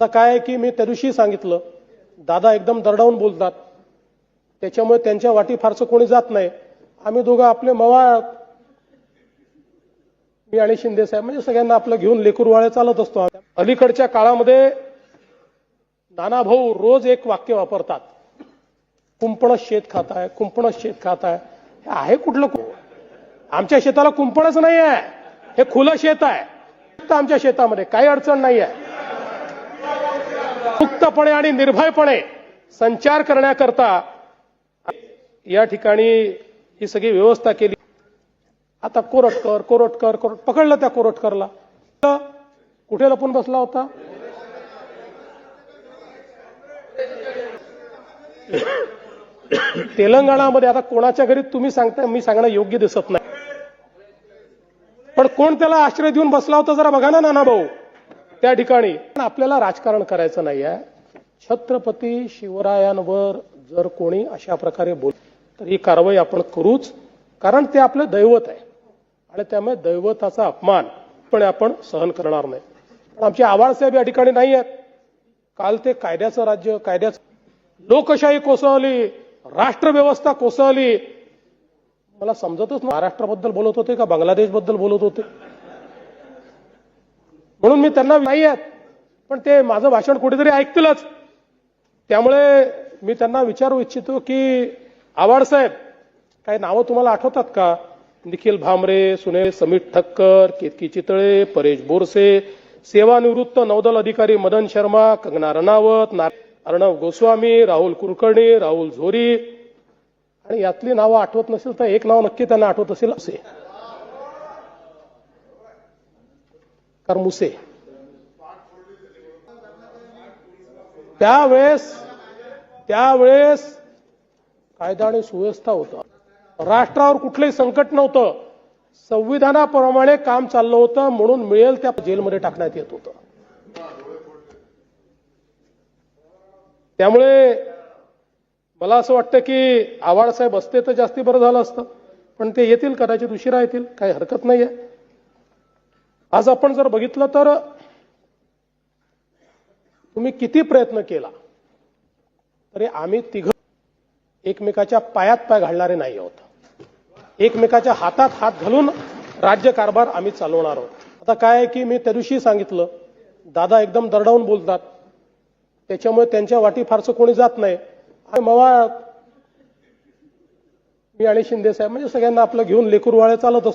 आता काय आहे की मी त्या दिवशी सांगितलं दादा एकदम दरडावून बोलतात. त्याच्यामुळे त्यांच्या वाटी फारसं कोणी जात नाही. आम्ही दोघं आपले मवाळ मी आणि शिंदे साहेब म्हणजे सगळ्यांना आपलं घेऊन लेकूरवाळे चालत असतो. अलीकडच्या काळामध्ये नाना भाऊ रोज एक वाक्य वापरतात. कुंपण शेत खात आहे कुंपण शेत खात आहे हे आहे कुठलं कु- आमच्या शेताला कुंपणच नाही आहे हे खुलं शेत आहे. आमच्या शेतामध्ये काही अडचण नाही आहे मुक्तपणे आणि निर्भयपणे संचार करण्याकरता या ठिकाणी ही सगळी व्यवस्था केली. आता कोरटकर कोरटकर कोरट पकडलं त्या कोरटकरला. कुठे लपून बसला होता? तेलंगणामध्ये आता कोणाच्या घरी तुम्ही सांगताय मी सांगणं योग्य दिसत नाही. पण कोण त्याला आश्रय देऊन बसला होता जरा बघा ना नाना भाऊ त्या ठिकाणी. पण आपल्याला राजकारण करायचं नाही आहे छत्रपती शिवरायांवर जर कोणी अशा प्रकारे बोल तर ही कारवाई आपण करूच कारण ते आपलं दैवत आहे. आणि त्यामुळे दैवताचा अपमान पण आपण सहन करणार नाही. पण आमचे आवाळसाहेब या ठिकाणी नाही आहेत. काल ते कायद्याचं राज्य कायद्याचं लोकशाही कोसळली राष्ट्रव्यवस्था कोसळली. मला समजतच महाराष्ट्राबद्दल बोलत होते का? बांगलादेशबद्दल बोलत होते? म्हणून मी त्यांना नाही आहेत. पण ते माझं भाषण कुठेतरी ऐकतीलच. त्यामुळे मी त्यांना विचारू इच्छितो की आवाड साहेब काही नावं तुम्हाला आठवतात का? निखिल भामरे सुनील समीर ठक्कर केतकी चितळे परेश बोरसे सेवानिवृत्त नौदल अधिकारी मदन शर्मा कंगना रणावत ना- अर्णव गोस्वामी राहुल कुलकर्णी राहुल झोरी. आणि यातली नावं आठवत नसेल तर एक नाव नक्की त्यांना आठवत असेल असे. करमुसे त्यावेळेस त्यावेळेस कायदा आणि सुव्यवस्था होता. राष्ट्रावर कुठलंही संकट नव्हतं. संविधानाप्रमाणे काम चाललं होतं म्हणून मिळेल त्या जेलमध्ये टाकण्यात येत होतं. त्यामुळे मला असं वाटतं की आव्हाडसाहेब असते तर जास्ती बरं झालं असतं. पण ते येतील कदाचित उशिरा येतील काही हरकत नाही आहे आज आपण जर बघितलं तर तुम्ही किती प्रयत्न केला? तरी आम्ही तिघ एकमेकाच्या पायात पाय घालणारे नाही आहोत. एकमेकाच्या हातात हात घालून राज्य कारभार आम्ही चालवणार आहोत. आता काय आहे की मी त्या दिवशी सांगितलं दादा एकदम दरडावून बोलतात. त्याच्यामुळे त्यांच्या वाटी फारसं कोणी जात नाही. आणि मवाळ मी आणि शिंदे साहेब म्हणजे सगळ्यांना आपलं घेऊन लेकूरवाळे चालत असतो.